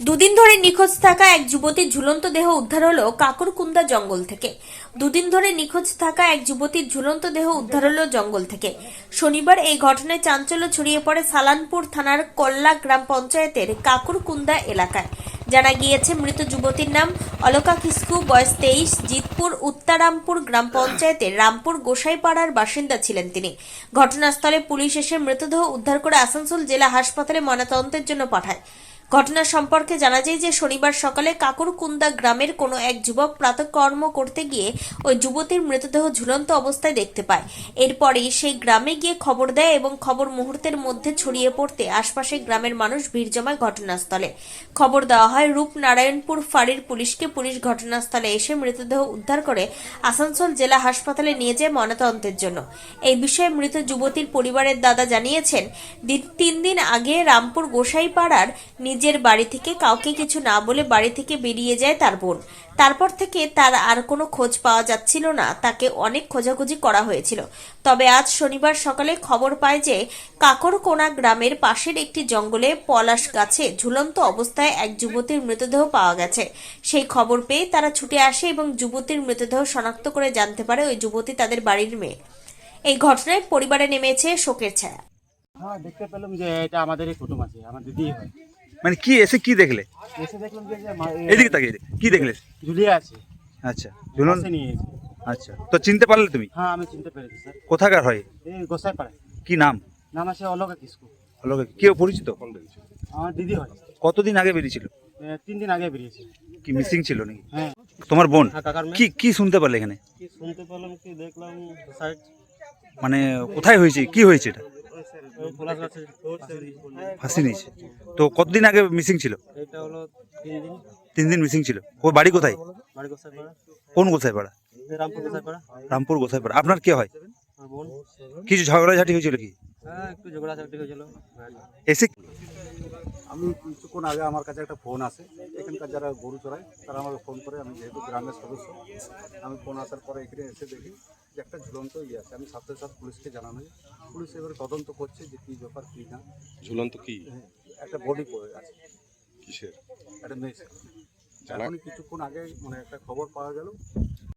দুদিন ধরে নিখোঁজ থাকা এক যুবতীর ঝুলন্ত দেহ উদ্ধার হলো কাকরকুন্দা জঙ্গল থেকে। দুদিন ধরে নিখোঁজ থাকা এক যুবতীর ঝুলন্ত দেহ উদ্ধার হলো জঙ্গল থেকে। শনিবার এই ঘটনায় চাঞ্চল্য ছড়িয়ে পড়ে সালানপুর থানার কল্লা গ্রাম পঞ্চায়েতের কাকরকুন্দা এলাকায়। জানা গিয়েছে, মৃত যুবতীর নাম অলকা কিস্কু, বয়স তেইশ, জিতপুর, উত্তারামপুর গ্রাম পঞ্চায়েতের রামপুর গোসাইপাড়ার বাসিন্দা ছিলেন তিনি। ঘটনাস্থলে পুলিশ এসে মৃতদেহ উদ্ধার করে আসানসোল জেলা হাসপাতালে ময়নাতদন্তের জন্য পাঠায়। ঘটনা সম্পর্কে জানা যায় যে শনিবার সকালে কাকুরকুন্দা গ্রামের কোনো এক যুবক প্রাতকর্ম করতে গিয়ে ওই যুবতীর মৃতদেহ ঝুলন্ত অবস্থায় দেখতে পায়। এরপরেই সেই গ্রামে গিয়ে খবর দেয় এবং খবর মুহূর্তের মধ্যে ছড়িয়ে পড়তে আশপাশের গ্রামের মানুষ ভিড় জমায় ঘটনাস্থলে। খবর দেওয়া হয়, রূপনারায়ণপুর ফাঁড়ির পুলিশকে পুলিশ ঘটনাস্থলে এসে মৃতদেহ উদ্ধার করে আসানসোল জেলা হাসপাতালে নিয়ে যায় ময়নাতদন্তের জন্য। এই বিষয়ে মৃত যুবতীর পরিবারের দাদা জানিয়েছেন তিন দিন আগে রামপুর গোসাইপাড়ার নিজের বাড়ি থেকে কাউকে কিছু না বলে বাড়ি থেকে বেরিয়ে যায় তার বোন। তারপর থেকে তার আর কোনো খোঁজ পাওয়া যাচ্ছিল না। তাকে অনেক খোঁজাখুঁজি করা হয়েছিল। তবে আজ শনিবার সকালে খবর পায় যে কাকরকোনা গ্রামের পাশের একটি জঙ্গলে পলাশ গাছে ঝুলন্ত অবস্থায় এক যুবতীর মৃতদেহ পাওয়া গেছে। সেই খবর পেয়ে তারা ছুটে আসে এবং যুবতীর মৃতদেহ শনাক্ত করে জানতে পারে ওই যুবতী তাদের বাড়ির মেয়ে। এই ঘটনায় পরিবারে নেমেছে শোকের ছায়া। হ্যাঁ দেখতে পেলাম যে এটা আমাদেরই কুটুম আছে, আমার দিদি হয়। মানে কি এসে কি দেখলে? এসে দেখলাম যে যে এদিকে তাকিয়ে কি দেখলে? ঝুলিয়ে আছে। আচ্ছা ঝুলন। আচ্ছা তো চিনতে পারলে তুমি? হ্যাঁ আমি চিনতে পেরেছি স্যার। কোথাকার হয়? এই গোসাই পাড়ায় কি নাম? নাম আছে অলকা কিসকু হলো কেউ পরিচিত? আমার দিদি হয়। কতদিন আগে বেরিয়েছিল? তিন দিন আগে বেরিয়েছে। কি মিসিং ছিল নাকি? হ্যাঁ। তোমার বোন? হ্যাঁ কি কি শুনতে পারলে এখানে? কি শুনতে পেলাম কি দেখলাম সাইড। মানে কোথায় হয়েছে? কি হয়েছে এটা? ফাঁসি নিয়েছে। তো কতদিন আগে মিসিং ছিল? তিন দিন মিসিং ছিল। ও বাড়ি কোথায়? কোন গোসাই পাড়া রামপুর গোসাই পাড়া আপনার কে হয়? কিছু ঝগড়াঝাটি হয়েছিল কি? হ্যাঁ একটু ঝগড়া ঝাটি হয়েছিল। এসে আমি কিছুক্ষণ আগে আমার কাছে একটা ফোন আসে এখানকার যারা গরু চড়ায় তারা আমাকে ফোন করে আমি যেহেতু গ্রামের সদস্য আমি ফোন আসার পরে এখানে এসে দেখি যে একটা ঝুলন্ত ইয়ে আছে। আমি সাথে সাথে পুলিশকে জানানো হয় পুলিশ এবারে তদন্ত করছে যে কী ব্যাপার কী না। ঝুলন্ত কি? হ্যাঁ, একটা বডি পড়ে আছে। কিসের? একটা মেয়ে জানা- এখনই কিছুক্ষণ আগে মানে একটা খবর পাওয়া গেল